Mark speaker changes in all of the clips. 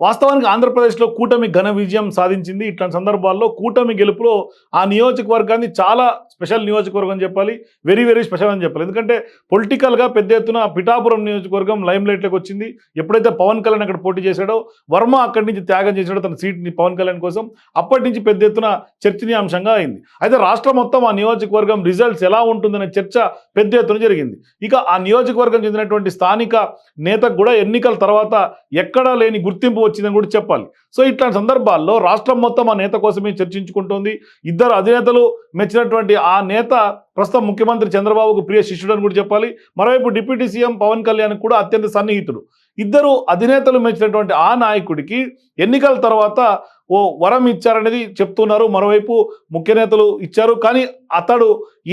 Speaker 1: వాస్తవానికి ఆంధ్రప్రదేశ్లో కూటమి ఘన విజయం సాధించింది. ఇట్లాంటి సందర్భాల్లో కూటమి గెలుపులో ఆ నియోజకవర్గాన్ని చాలా స్పెషల్ నియోజకవర్గం అని చెప్పాలి. వెరీ వెరీ స్పెషల్ అని చెప్పాలి. ఎందుకంటే పొలిటికల్గా పెద్ద ఎత్తున పిఠాపురం నియోజకవర్గం లైమ్ లైట్లోకి వచ్చింది. ఎప్పుడైతే పవన్ కళ్యాణ్ అక్కడ పోటీ చేశాడో వర్మ అక్కడి నుంచి త్యాగం చేశాడో తన సీట్ని పవన్ కళ్యాణ్ కోసం అప్పటి నుంచి పెద్ద ఎత్తున చర్చనీయాంశంగా అయింది. అయితే రాష్ట్రం మొత్తం ఆ నియోజకవర్గం రిజల్ట్స్ ఎలా ఉంటుందనే చర్చ పెద్ద ఎత్తున జరిగింది. ఇక ఆ నియోజకవర్గం చెందినటువంటి స్థానిక నేతకు కూడా ఎన్నికల తర్వాత ఎక్కడా లేని గుర్తింపు వచ్చిందని కూడా చెప్పాలి. సో ఇట్లాంటి సందర్భాల్లో రాష్ట్రం మొత్తం ఆ నేత కోసమే చర్చించుకుంటోంది. ఇద్దరు అధినేతలు మెచ్చినటువంటి ఆ నేత ప్రస్తుతం ముఖ్యమంత్రి చంద్రబాబుకు ప్రియ శిష్యుడు అని కూడా చెప్పాలి. మరోవైపు డిప్యూటీ సీఎం పవన్ కళ్యాణ్ కూడా అత్యంత సన్నిహితుడు ఇద్దరు అధినేతలు మెచ్చినటువంటి ఆ నాయకుడికి ఎన్నికల తర్వాత ఓ వరం ఇచ్చారనేది చెప్తున్నారు. మరోవైపు ముఖ్య నేతలు ఇచ్చారు. కానీ అతడు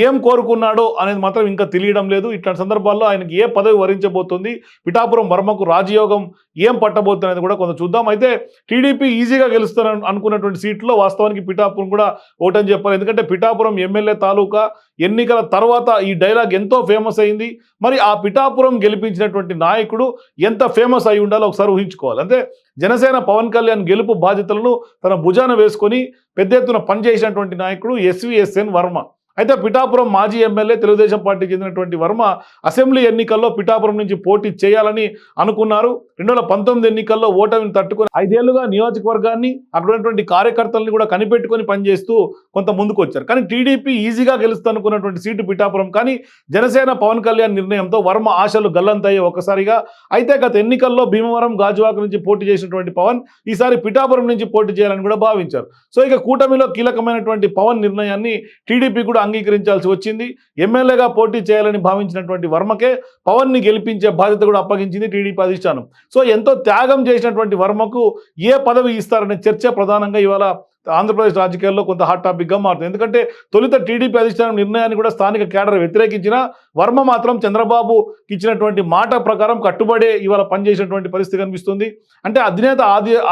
Speaker 1: ఏం కోరుకున్నాడో అనేది మాత్రం ఇంకా తెలియడం లేదు. ఇట్లాంటి సందర్భాల్లో ఆయనకి ఏ పదవి వరించబోతుంది? పిఠాపురం వర్మకు రాజయోగం ఏం పట్టబోతుంది అనేది కూడా కొంత చూద్దాం. అయితే టీడీపీ ఈజీగా గెలుస్తారని అనుకున్నటువంటి సీట్లో వాస్తవానికి పిఠాపురం కూడా ఓటని చెప్పాలి. ఎందుకంటే పిఠాపురం ఎమ్మెల్యే తాలూకా ఎన్నికల తర్వాత ఈ డైలాగ్ ఎంతో ఫేమస్ అయింది. మరి ఆ పిఠాపురం గెలిపించినటువంటి నాయకుడు ఎంత ఫేమస్ అయి ఉండాలో ఒకసారి ఊహించుకోవాలి. అంటే జనసేన పవన్ కళ్యాణ్ గెలుపు బాధ్యతలను తన భుజాన వేసుకొని పెద్ద ఎత్తున పనిచేసినటువంటి నాయకుడు ఎస్విఎస్ఎన్ వర్మ. అయితే పిఠాపురం మాజీ ఎమ్మెల్యే తెలుగుదేశం పార్టీకి చెందినటువంటి వర్మ అసెంబ్లీ ఎన్నికల్లో పిఠాపురం నుంచి పోటీ చేయాలని అనుకున్నారు. రెండు వేల పంతొమ్మిది ఎన్నికల్లో ఓటమిని తట్టుకొని ఐదేళ్ళుగా నియోజకవర్గాన్ని అక్కడ ఉన్నటువంటి కార్యకర్తల్ని కూడా కనిపెట్టుకొని పనిచేస్తూ కొంత ముందుకు వచ్చారు. కానీ టీడీపీ ఈజీగా గెలుస్తూ అనుకున్నటువంటి సీటు పిఠాపురం. కానీ జనసేన పవన్ కళ్యాణ్ నిర్ణయంతో వర్మ ఆశలు గల్లంతయ్యాయి ఒకసారిగా అయితే గత ఎన్నికల్లో భీమవరం గాజువాక నుంచి పోటీ చేసినటువంటి పవన్ ఈసారి పిఠాపురం నుంచి పోటీ చేయాలని కూడా భావించారు. సో ఇక కూటమిలో కీలకమైనటువంటి పవన్ నిర్ణయాన్ని టీడీపీ కూడా అంగీకరించాల్సి వచ్చింది. ఎమ్మెల్యేగా పోటీ చేయాలని భావించినటువంటి వర్మకే పవన్ని గెలిపించే బాధ్యత కూడా అప్పగించింది టీడీపీ అధిష్టానం. సో ఎంతో త్యాగం చేసినటువంటి వర్మకు ఏ పదవి ఇస్తారనే చర్చ ప్రధానంగా ఇవాళ ఆంధ్రప్రదేశ్ రాజకీయాల్లో కొంత హాట్ టాపిక్గా మారుతుంది. ఎందుకంటే తొలుత టీడీపీ అధిష్టానం నిర్ణయాన్ని కూడా స్థానిక కేడర్ వ్యతిరేకించిన వర్మ మాత్రం చంద్రబాబు ఇచ్చినటువంటి మాట ప్రకారం కట్టుబడే ఇవాళ పనిచేసినటువంటి పరిస్థితి కనిపిస్తుంది. అంటే అధినేత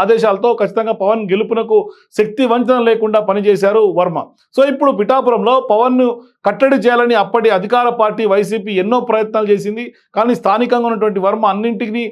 Speaker 1: ఆదేశాలతో ఖచ్చితంగా పవన్ గెలుపునకు శక్తి వంచన లేకుండా పనిచేశారు వర్మ. సో ఇప్పుడు పిఠాపురంలో పవన్ను కట్టడి చేయాలని అప్పటి అధికార పార్టీ వైసీపీ ఎన్నో ప్రయత్నాలు చేసింది. కానీ స్థానికంగా ఉన్నటువంటి వర్మ అన్నింటినీ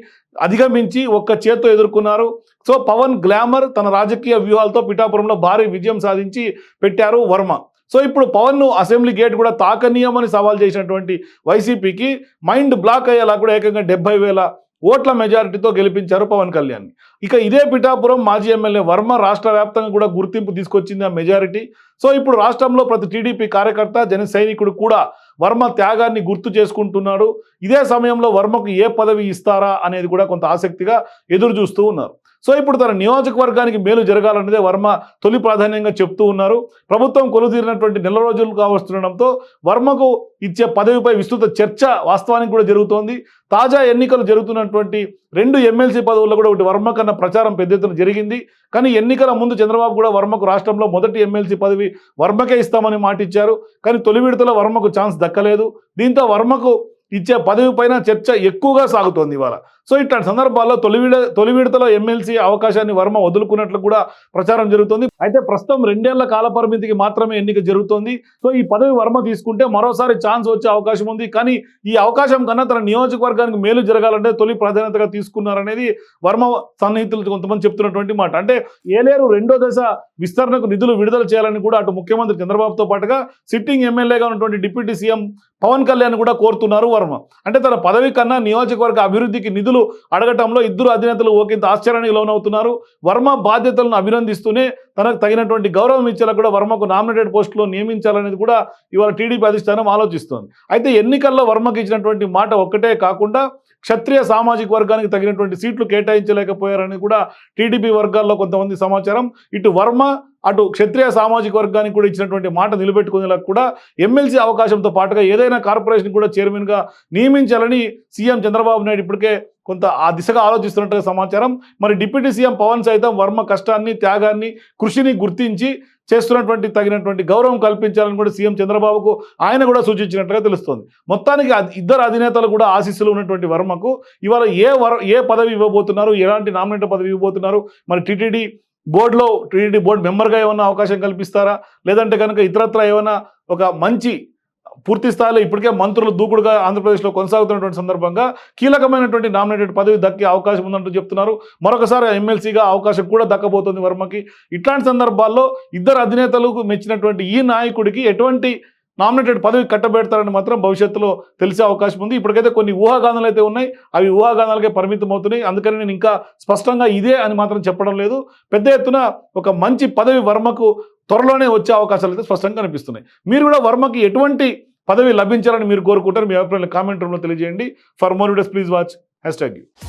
Speaker 1: అధిగమించి ఒక్క చేత్తో ఎదుర్కొన్నారు. సో పవన్ గ్లామర్ తన రాజకీయ వ్యూహాలతో పిఠాపురంలో భారీ విజయం సాధించి పెట్టారు వర్మ. సో ఇప్పుడు పవన్ను అసెంబ్లీ గేట్ కూడా తాకనీయమని సవాల్ చేసినటువంటి వైసీపీకి మైండ్ బ్లాక్ అయ్యేలా కూడా ఏకంగా డెబ్బై వేల ఓట్ల మెజారిటీతో గెలిపించారు పవన్ కళ్యాణ్. ఇక ఇదే పిఠాపురం మాజీ ఎమ్మెల్యే వర్మ రాష్ట్ర వ్యాప్తంగా కూడా గుర్తింపు తీసుకొచ్చింది ఆ మెజారిటీ సో ఇప్పుడు రాష్ట్రంలో ప్రతి టీడీపీ కార్యకర్త జన సైనికుడు కూడా వర్మ త్యాగాన్ని గుర్తు చేసుకుంటున్నాడు. ఇదే సమయంలో వర్మకు ఏ పదవి ఇస్తారా అనేది కూడా కొంత ఆసక్తిగా ఎదురు చూస్తూ ఉన్నారు. సో ఇప్పుడు తన నియోజకవర్గానికి మేలు జరగాలన్నదే వర్మ తొలి ప్రాధాన్యంగా చెప్తూ ఉన్నారు. ప్రభుత్వం కొలుతీరినటువంటి నెల రోజులు కావస్తుండడంతో వర్మకు ఇచ్చే పదవిపై విస్తృత చర్చ వాస్తవానికి కూడా జరుగుతోంది. తాజా ఎన్నికలు జరుగుతున్నటువంటి రెండు ఎమ్మెల్సీ పదవుల్లో కూడా ఒకటి వర్మ కన్నా ప్రచారం పెద్ద ఎత్తున జరిగింది. కానీ ఎన్నికల ముందు చంద్రబాబు కూడా వర్మకు రాష్ట్రంలో మొదటి ఎమ్మెల్సీ పదవి వర్మకే ఇస్తామని మాట ఇచ్చారు కానీ తొలి విడతలో వర్మకు ఛాన్స్ దక్కలేదు. దీంతో వర్మకు ఇచ్చే పదవి పైన చర్చ ఎక్కువగా సాగుతోంది ఇవాళ. సో ఇట్లాంటి సందర్భాల్లో తొలి విడ తొలి విడతలో ఎమ్మెల్సీ అవకాశాన్ని వర్మ వదులుకున్నట్లు కూడా ప్రచారం జరుగుతోంది. అయితే ప్రస్తుతం రెండేళ్ళ కాల పరిమితికి మాత్రమే ఎన్నిక జరుగుతోంది. సో ఈ పదవి వర్మ తీసుకుంటే మరోసారి ఛాన్స్ వచ్చే అవకాశం ఉంది. కానీ ఈ అవకాశం కన్నా తన నియోజకవర్గానికి మేలు జరగాలంటే తొలి ప్రాధాన్యతగా తీసుకున్నారనేది వర్మ సన్నిహితులు కొంతమంది చెప్తున్నటువంటి మాట. అంటే ఏలేరు రెండో దశ విస్తరణకు నిధులు విడుదల చేయాలని కూడా అటు ముఖ్యమంత్రి చంద్రబాబుతో పాటుగా సిట్టింగ్ ఎమ్మెల్యేగా ఉన్నటువంటి డిప్యూటీ సీఎం పవన్ కళ్యాణ్ కూడా కోరుతున్నారు వర్మ అంటే తన పదవి కన్నా నియోజకవర్గ అభివృద్ధికి నిధులు అడగటంలో ఇద్దరు అధినేతలు ఓకింత ఆశ్చర్యానికి లోనవుతున్నారు. వర్మ బాధ్యతలను అభినందిస్తూనే తనకు తగినటువంటి గౌరవం ఇచ్చేలా కూడా వర్మకు నామినేటెడ్ పోస్టులో నియమించాలనేది కూడా ఇవాళ టీడీపీ అధిష్టానం ఆలోచిస్తోంది. అయితే ఎన్నికల్లో వర్మకి ఇచ్చినటువంటి మాట ఒక్కటే కాకుండా క్షత్రియ సామాజిక వర్గానికి తగినటువంటి సీట్లు కేటాయించలేకపోయారని కూడా టీడీపీ వర్గాల్లో కొంతమంది సమాచారం. ఇటు వర్మ అటు క్షత్రియ సామాజిక వర్గానికి కూడా ఇచ్చినటువంటి మాట నిలబెట్టుకునేలా కూడా ఎమ్మెల్సీ అవకాశంతో పాటుగా ఏదైనా కార్పొరేషన్ కూడా చైర్మన్గా నియమించాలని సీఎం చంద్రబాబు నాయుడు ఇప్పటికే కొంత ఆ దిశగా ఆలోచిస్తున్నట్టుగా సమాచారం. మరి డిప్యూటీ సీఎం పవన్ సైతం వర్మ కష్టాన్ని త్యాగాన్ని కృషిని గుర్తించి చేస్తున్నటువంటి తగినటువంటి గౌరవం కల్పించాలని కూడా సీఎం చంద్రబాబుకు ఆయన కూడా సూచించినట్టుగా తెలుస్తోంది. మొత్తానికి ఇద్దరు అధినేతలు కూడా ఆశీస్సులు ఉన్నటువంటి వర్మకు ఇవాళ ఏ వర ఏ పదవి ఇవ్వబోతున్నారు ఎలాంటి నామినేట్ పదవి ఇవ్వబోతున్నారు మరి టీటీడీ బోర్డులో టీడీడీ బోర్డు మెంబర్గా ఏమైనా అవకాశం కల్పిస్తారా? లేదంటే కనుక ఇతరత్ర ఏమైనా ఒక మంచి పూర్తి స్థాయిలో ఇప్పటికే మంత్రులు దూకుడుగా ఆంధ్రప్రదేశ్లో కొనసాగుతున్నటువంటి సందర్భంగా కీలకమైనటువంటి నామినేటెడ్ పదవి దక్కే అవకాశం ఉందంటూ చెప్తున్నారు. మరొకసారి ఎమ్మెల్సీగా అవకాశం కూడా దక్కబోతుంది వర్మకి. ఇట్లాంటి సందర్భాల్లో ఇద్దరు అధినేతలకు మెచ్చినటువంటి ఈ నాయకుడికి ఎటువంటి నామినేటెడ్ పదవి కట్టబెడతారని మాత్రం భవిష్యత్తులో తెలిసే అవకాశం ఉంది. ఇప్పటికైతే కొన్ని ఊహాగానాలు అయితే ఉన్నాయి. అవి ఊహాగానాలకే పరిమితం అవుతున్నాయి. అందుకని నేను ఇంకా స్పష్టంగా ఇదే అని మాత్రం చెప్పడం లేదు. పెద్ద ఎత్తున ఒక మంచి పదవి వర్మకు త్వరలోనే వచ్చే అవకాశాలు అయితే స్పష్టంగా కనిపిస్తున్నాయి. మీరు కూడా వర్మకి ఎటువంటి పదవి లభించాలని మీరు కోరుకుంటారు మీ అభిప్రాయాలు కామెంట్ రూమ్లో తెలియజేయండి. For more videos please watch hashtag you